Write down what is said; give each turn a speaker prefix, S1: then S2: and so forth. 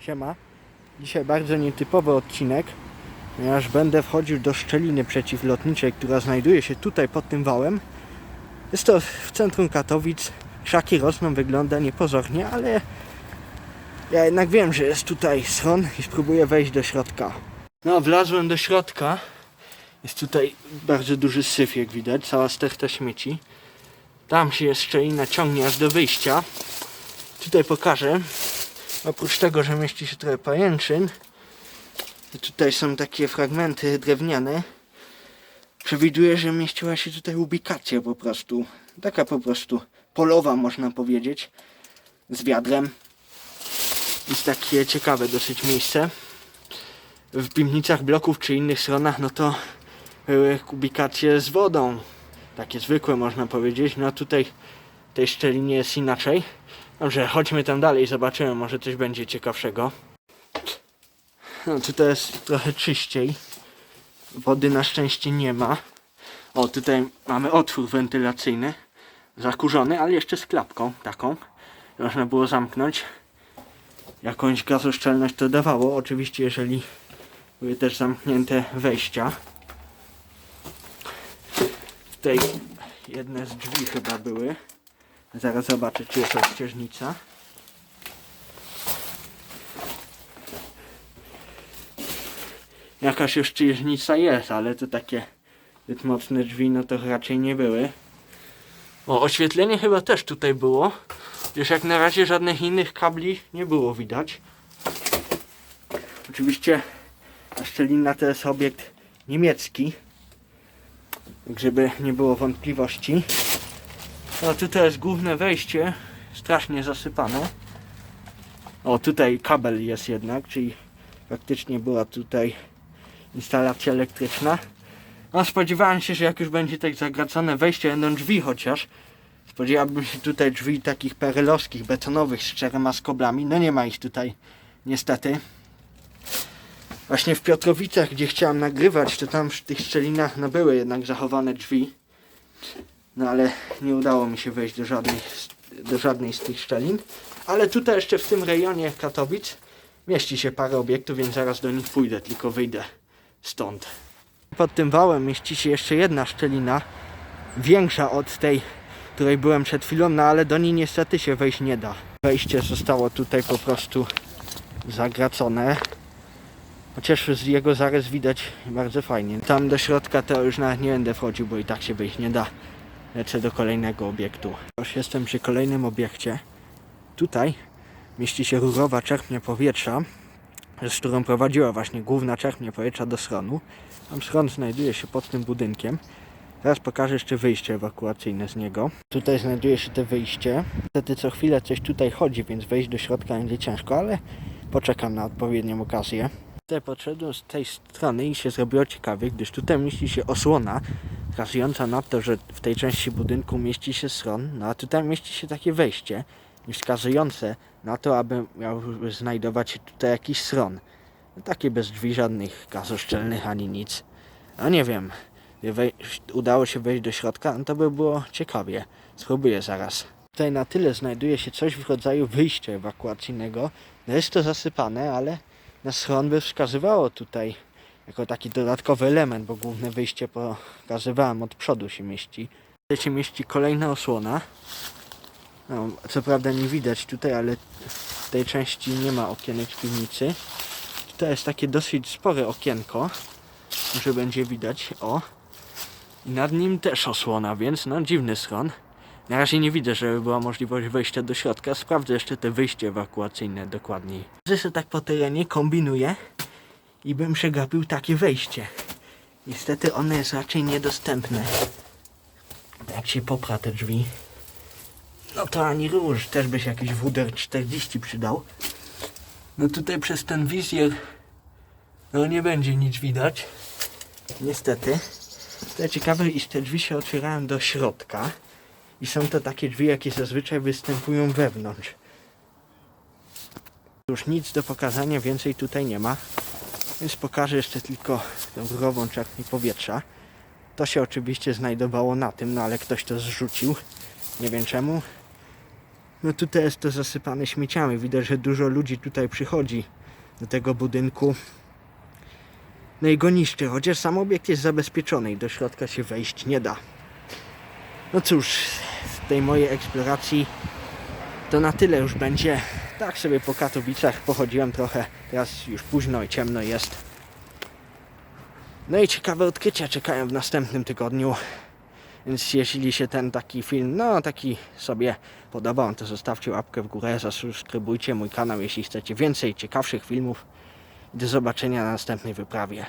S1: Siema. Dzisiaj bardzo nietypowy odcinek, ponieważ będę wchodził do szczeliny przeciwlotniczej, która znajduje się tutaj pod tym wałem. Jest to w centrum Katowic. Krzaki rosną, wygląda niepozornie, ale ja jednak wiem, że jest tutaj schron i spróbuję wejść do środka. No, wlazłem do środka. Jest tutaj bardzo duży syf, jak widać, cała sterta śmieci. Tam się szczelina ciągnie aż do wyjścia. Tutaj pokażę. Oprócz tego, że mieści się trochę pajęczyn, to tutaj są takie fragmenty drewniane. Przewiduję, że mieściła się tutaj ubikacja po prostu. Taka po prostu polowa można powiedzieć. Z wiadrem. Jest takie ciekawe dosyć miejsce. W piwnicach bloków czy innych stronach, no to były kubikacje z wodą. Takie zwykłe można powiedzieć. No a tutaj tej szczelinie jest inaczej. Dobrze, chodźmy tam dalej, zobaczymy, może coś będzie ciekawszego. No tutaj jest trochę czyściej. Wody na szczęście nie ma. O, tutaj mamy otwór wentylacyjny. Zakurzony, ale jeszcze z klapką taką. Można było zamknąć. Jakąś gazoszczelność to dawało. Oczywiście, jeżeli były też zamknięte wejścia. Tutaj jedne z drzwi chyba były. Zaraz zobaczę, czy jest rozścieżnica. Jakaś rozścieżnica jest, ale to takie zbyt mocne drzwi, no to raczej nie były. O, oświetlenie chyba też tutaj było. Już jak na razie żadnych innych kabli nie było widać. Oczywiście ta szczelina to jest obiekt niemiecki. Tak żeby nie było wątpliwości. No tutaj jest główne wejście, strasznie zasypane. O, tutaj kabel jest jednak, czyli faktycznie była tutaj instalacja elektryczna. No spodziewałem się, że jak już będzie tak zagracone wejście, będą drzwi chociaż. Spodziewałbym się tutaj drzwi takich perelowskich, betonowych z czterema skoblami. No nie ma ich tutaj niestety. Właśnie w Piotrowicach, gdzie chciałem nagrywać, to tam w tych szczelinach no, były jednak zachowane drzwi. No ale nie udało mi się wejść do żadnej, do żadnej z tych szczelin. Ale tutaj jeszcze w tym rejonie Katowic mieści się parę obiektów, więc zaraz do nich pójdę, tylko wyjdę stąd. Pod tym wałem mieści się jeszcze jedna szczelina, większa od tej, której byłem przed chwilą, no ale do niej niestety się wejść nie da. Wejście zostało tutaj po prostu zagracone. Chociaż z jego zarys widać bardzo fajnie. Tam do środka to już nawet nie będę wchodził, bo i tak się wejść nie da. Lecę do kolejnego obiektu. Już jestem przy kolejnym obiekcie. Tutaj mieści się rurowa czerpnia powietrza, z którą prowadziła właśnie główna czerpnia powietrza do schronu. Tam schron znajduje się pod tym budynkiem. Teraz pokażę jeszcze wyjście ewakuacyjne z niego. Tutaj znajduje się to wyjście. Niestety co chwilę coś tutaj chodzi, więc wejść do środka będzie ciężko, ale poczekam na odpowiednią okazję. Tutaj podszedłem z tej strony i się zrobiło ciekawie, gdyż tutaj mieści się osłona wskazująca na to, że w tej części budynku mieści się schron, no a tutaj mieści się takie wejście wskazujące na to, aby miał znajdować się tutaj jakiś schron. No, takie bez drzwi, żadnych gazoszczelnych ani nic. No nie wiem, udało się wejść do środka, no to by było ciekawie. Spróbuję zaraz. Tutaj na tyle znajduje się coś w rodzaju wyjścia ewakuacyjnego. No jest to zasypane, ale na schron by wskazywało tutaj jako taki dodatkowy element, bo główne wyjście pokazywałem od przodu się mieści. Tutaj się mieści kolejna osłona. No, co prawda nie widać tutaj, ale w tej części nie ma okienek w piwnicy. Tutaj jest takie dosyć spore okienko, że będzie widać. O! I nad nim też osłona, więc no dziwny schron. Na razie nie widzę, żeby była możliwość wejścia do środka. Sprawdzę jeszcze te wyjście ewakuacyjne dokładniej. Zresztą tak po terenie kombinuję i bym przegapił takie wejście. Niestety one jest raczej niedostępne. Jak się popra te drzwi, no to ani róż, też by się jakiś WDR 40 przydał. No tutaj przez ten wizjer no nie będzie nic widać. Niestety. To ciekawe, iż te drzwi się otwierają do środka. I są to takie drzwi, jakie zazwyczaj występują wewnątrz. Już nic do pokazania więcej tutaj nie ma. Więc pokażę jeszcze tylko tą rurową czerpnię powietrza. To się oczywiście znajdowało na tym, no ale ktoś to zrzucił. Nie wiem czemu. No tutaj jest to zasypane śmieciami. Widać, że dużo ludzi tutaj przychodzi do tego budynku. No i go niszczy, chociaż sam obiekt jest zabezpieczony i do środka się wejść nie da. No cóż, z tej mojej eksploracji to na tyle już będzie. Tak sobie po Katowicach pochodziłem trochę. Teraz już późno i ciemno jest. No i ciekawe odkrycia czekają w następnym tygodniu. Więc jeśli się ten taki film, no taki sobie podobał, to zostawcie łapkę w górę, zasubskrybujcie mój kanał, jeśli chcecie więcej ciekawszych filmów. Do zobaczenia na następnej wyprawie.